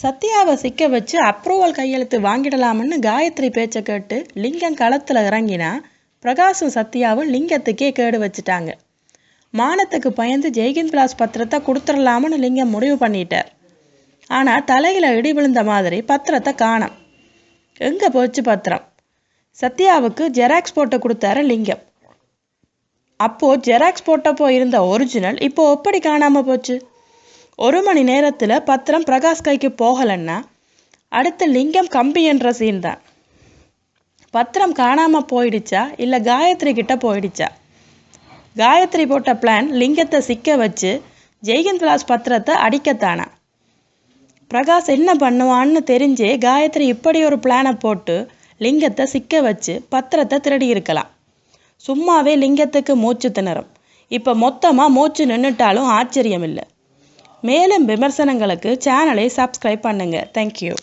சத்யாவை சிக்க வச்சு அப்ரூவல் கையெழுத்து வாங்கிடலாம்னு காயத்ரி பேச்சை கேட்டு லிங்கம் களத்தில் இறங்கினா பிரகாஷும் சத்யாவும் லிங்கத்துக்கே கேடு வச்சுட்டாங்க. மானத்துக்கு பயந்து ஜெய்கிந்த் பிளாஸ் பத்திரத்தை கொடுத்துடலாம்னு லிங்கம் முடிவு பண்ணிட்டார். ஆனால் தலையில் இடி விழுந்த மாதிரி பத்திரத்தை காணோம். எங்கே போச்சு பத்திரம்? சத்யாவுக்கு ஜெராக்ஸ் போட்டு கொடுத்தாரு லிங்கம். அப்போது ஜெராக்ஸ் போட்டப்போ இருந்த ஒரிஜினல் இப்போ எப்படி காணாமல் போச்சு? ஒரு மணி நேரத்தில் பத்திரம் பிரகாஷ் கைக்கு போகலைன்னா அடுத்து லிங்கம் கம்பி என்ற சீன் தான். பத்திரம் காணாமல் போயிடுச்சா? இல்லை காயத்ரி கிட்ட போயிடுச்சா? காயத்ரி போட்ட பிளான் லிங்கத்தை சிக்க வச்சு ஜெய்ஹிந்த் விலாஸ் பத்திரத்தை அடிக்கத்தானா? பிரகாஷ் என்ன பண்ணுவான்னு தெரிஞ்சே காயத்ரி இப்படி ஒரு பிளானை போட்டு லிங்கத்தை சிக்க வச்சு பத்திரத்தை திருடி இருக்கலாம். சும்மாவே லிங்கத்துக்கு மூச்சு திணறும். இப்போ மொத்தமாக மூச்சு நின்றுட்டாலும் ஆச்சரியம் இல்லை மேலும் விமர்சனங்களுக்கு சேனலை சப்ஸ்கிரைப் பண்ணுங்கள் தேங்க்யூ